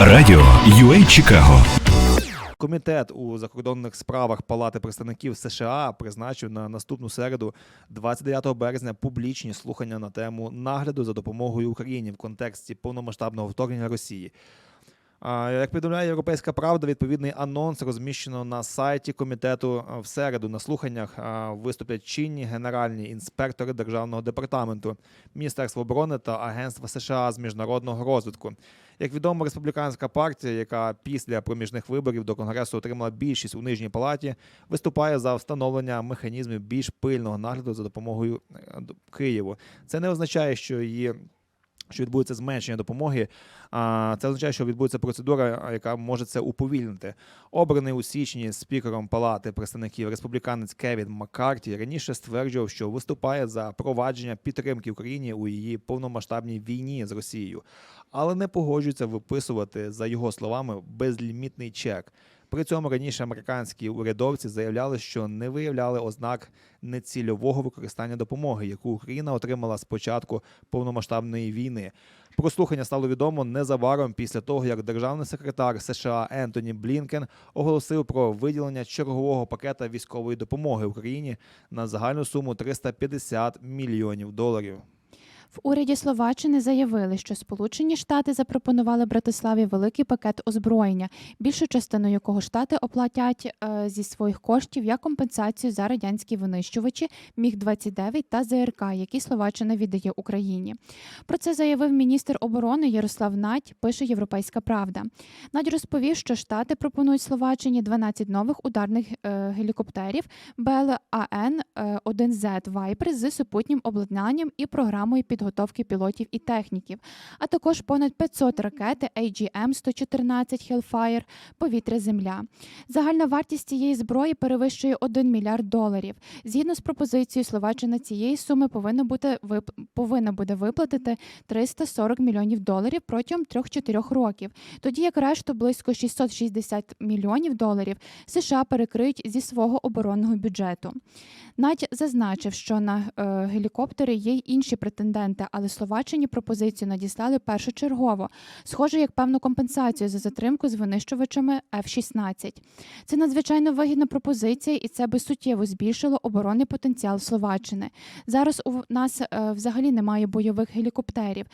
Радіо UA Чикаго Комітет у закордонних справах Палати представників США призначив на наступну середу, 29 березня, публічні слухання на тему нагляду за допомогою Україні в контексті повномасштабного вторгнення Росії. Як повідомляє Європейська Правда, відповідний анонс розміщено на сайті комітету в середу. На слуханнях виступлять чинні генеральні інспектори Державного департаменту, Міністерства оборони та Агентства США з міжнародного розвитку. Як відомо, республіканська партія, яка після проміжних виборів до конгресу отримала більшість у нижній палаті, виступає за встановлення механізмів більш пильного нагляду за допомогою е, Києву. Це не означає, що її. Що відбудеться зменшення допомоги, а це означає, що відбудеться процедура, яка може це уповільнити. Обраний у січні спікером Палати представників республіканець Кевін Маккарті раніше стверджував, що виступає за провадження підтримки Україні у її повномасштабній війні з Росією, але не погоджується виписувати, за його словами, безлімітний чек. При цьому раніше американські урядовці заявляли, що не виявляли ознак нецільового використання допомоги, яку Україна отримала з початку повномасштабної війни. Про слухання стало відомо незабаром після того, як державний секретар США Ентоні Блінкен оголосив про виділення чергового пакета військової допомоги Україні на загальну суму 350 мільйонів доларів. В уряді Словаччини заявили, що Сполучені Штати запропонували Братиславі великий пакет озброєння, більшу частину якого штати оплатять е, зі своїх коштів як компенсацію за радянські винищувачі Міг 29 та ЗРК, які Словаччина віддає Україні. Про це заявив міністр оборони Ярослав Надь. Пише Європейська Правда. Надь розповів, що штати пропонують Словаччині 12 нових ударних е, гелікоптерів БЛАН 1Z Viper з супутнім обладнанням і програмою підготовки пілотів і техніків, а також понад 500 ракети AGM-114 Hellfire повітря-земля. Загальна вартість цієї зброї перевищує 1 мільярд доларів. Згідно з пропозицією, Словаччина цієї суми повинна бути вип... повинна буде виплатити 340 мільйонів доларів протягом 3-4 років, тоді як решту близько 660 мільйонів доларів США перекриють зі свого оборонного бюджету. Надь зазначив, що на е, гелікоптери є й інші претенденти, але Словаччині пропозицію надіслали першочергово, схоже, як певну компенсацію за затримку з винищувачами F-16. Це надзвичайно вигідна пропозиція, і це би суттєво збільшило оборонний потенціал Словаччини. Зараз у нас е, взагалі немає бойових гелікоптерів.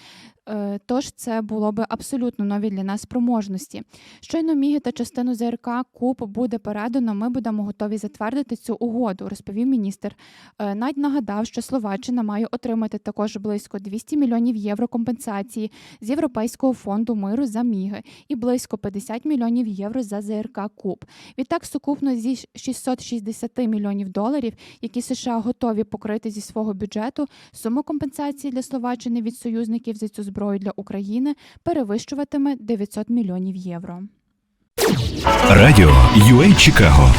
Е, Тож це було би абсолютно нові для нас спроможності. Щойно міги та частину ЗРК КУП буде передано. Ми будемо готові затвердити цю угоду, розповів міністр. Е, Надь нагадав, що Словаччина має отримати також близько 200 мільйонів євро компенсації з Європейського фонду миру за міги і близько 50 мільйонів євро за ЗРК КУП. Відтак, сукупно зі 660 мільйонів доларів, які США готові покрити зі свого бюджету, сума компенсації для Словаччини від союзників за цю зброю для України перевищуватиме 900 мільйонів євро. Радіо UA Чикаго